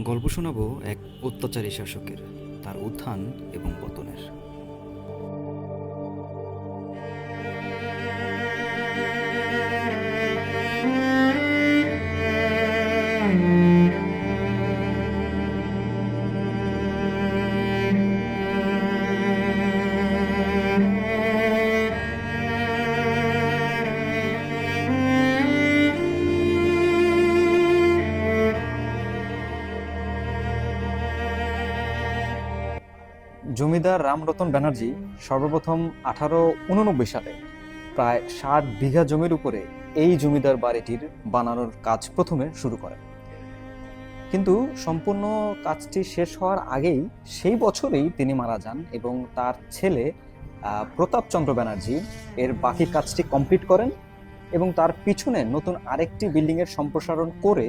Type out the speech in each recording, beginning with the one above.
গল্প শোনাবো এক অত্যাচারী শাসকের তার উত্থান এবং পতনের। জমিদার রামরতন ব্যানার্জি সর্বপ্রথম আঠারো উননব্বই সালে প্রায় ষাট বিঘা জমির উপরে এই জমিদার বাড়িটির বানানোর কাজ প্রথমে শুরু করেন। কিন্তু সম্পূর্ণ কাজটি শেষ হওয়ার আগেই সেই বছরেই তিনি মারা যান এবং তার ছেলে প্রতাপচন্দ্র ব্যানার্জি এর বাকি কাজটি কমপ্লিট করেন এবং তার পিছনে নতুন আরেকটি বিল্ডিংয়ের সম্প্রসারণ করে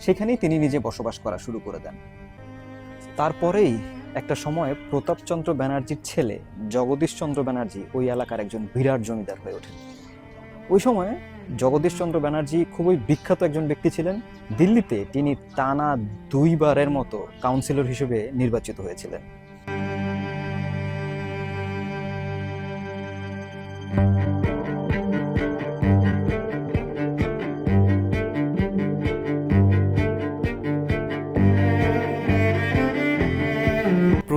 সেখানেই তিনি নিজে বসবাস করা শুরু করে দেন। তারপরেই একটা সময়ে প্রতাপচন্দ্র ব্যানার্জির ছেলে জগদীশচন্দ্র ব্যানার্জি ওই এলাকার একজন বিরাট জমিদার হয়ে ওঠেন। ওই সময়ে জগদীশচন্দ্র ব্যানার্জি খুবই বিখ্যাত একজন ব্যক্তি ছিলেন। দিল্লিতে তিনি টানা দুইবারের মতো কাউন্সিলর হিসেবে নির্বাচিত হয়েছিলেন।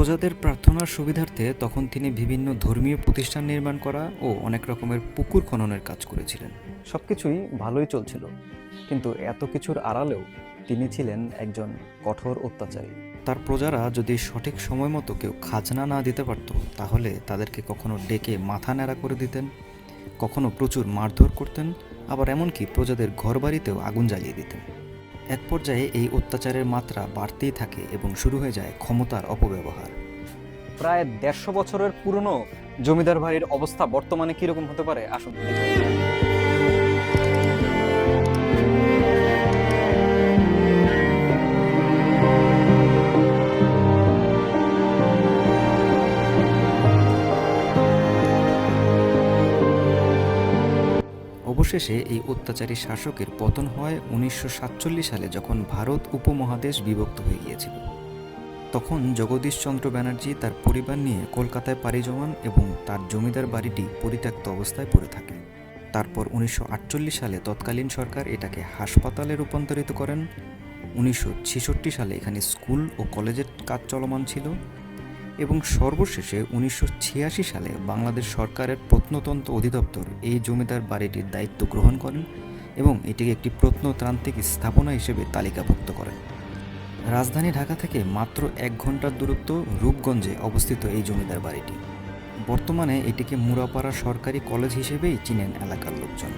প্রজাদের প্রার্থনার সুবিধার্থে তখন তিনি বিভিন্ন ধর্মীয় প্রতিষ্ঠান নির্মাণ করা ও অনেক রকমের পুকুর খননের কাজ করেছিলেন। সবকিছুই ভালোই চলছিল কিন্তু এত কিছুর আড়ালেও তিনি ছিলেন একজন কঠোর অত্যাচারী। তার প্রজারা যদি সঠিক সময় মতো কেউ খাজনা না দিতে পারত তাহলে তাদেরকে কখনো ডেকে মাথা ন্যাড়া করে দিতেন কখনো প্রচুর মারধর করতেন আবার এমনকি প্রজাদের ঘরবাড়িতেও আগুন জ্বালিয়ে দিতেন। এক পর্যায়ে এই অত্যাচারের মাত্রা বাড়তেই থাকে এবং শুরু হয়ে যায় ক্ষমতার অপব্যবহার। প্রায় দেড়শো বছরের পুরনো জমিদার বাড়ির অবস্থা বর্তমানে কীরকম হতে পারে? আসুন অবশেষে এই অত্যাচারী শাসকের পতন হয় উনিশশো সাতচল্লিশ সালে যখন ভারত উপমহাদেশ বিভক্ত হয়ে গিয়েছিল। তখন জগদীশচন্দ্র ব্যানার্জি তার পরিবার নিয়ে কলকাতায় পাড়ি জমান এবং তার জমিদার বাড়িটি পরিত্যক্ত অবস্থায় পড়ে থাকে। তারপর উনিশশো আটচল্লিশ সালে তৎকালীন সরকার এটাকে হাসপাতালে রূপান্তরিত করেন। উনিশশো ছেষট্টি সালে এখানে স্কুল ও কলেজের কাজ চলমান ছিল। এবং সর্বশেষে উনিশশো ছিয়াশি সালে বাংলাদেশ সরকারের প্রত্নতন্ত্র অধিদপ্তর এই জমিদার বাড়িটির দায়িত্ব গ্রহণ করেন এবং এটিকে একটি প্রত্নতান্ত্রিক স্থাপনা হিসেবে তালিকাভুক্ত করেন। রাজধানী ঢাকা থেকে মাত্র এক ঘণ্টার দূরত্ব রূপগঞ্জে অবস্থিত এই জমিদার বাড়িটি। বর্তমানে এটিকে মুরাপাড়া সরকারি কলেজ হিসেবেই চিনেন এলাকার লোকজন।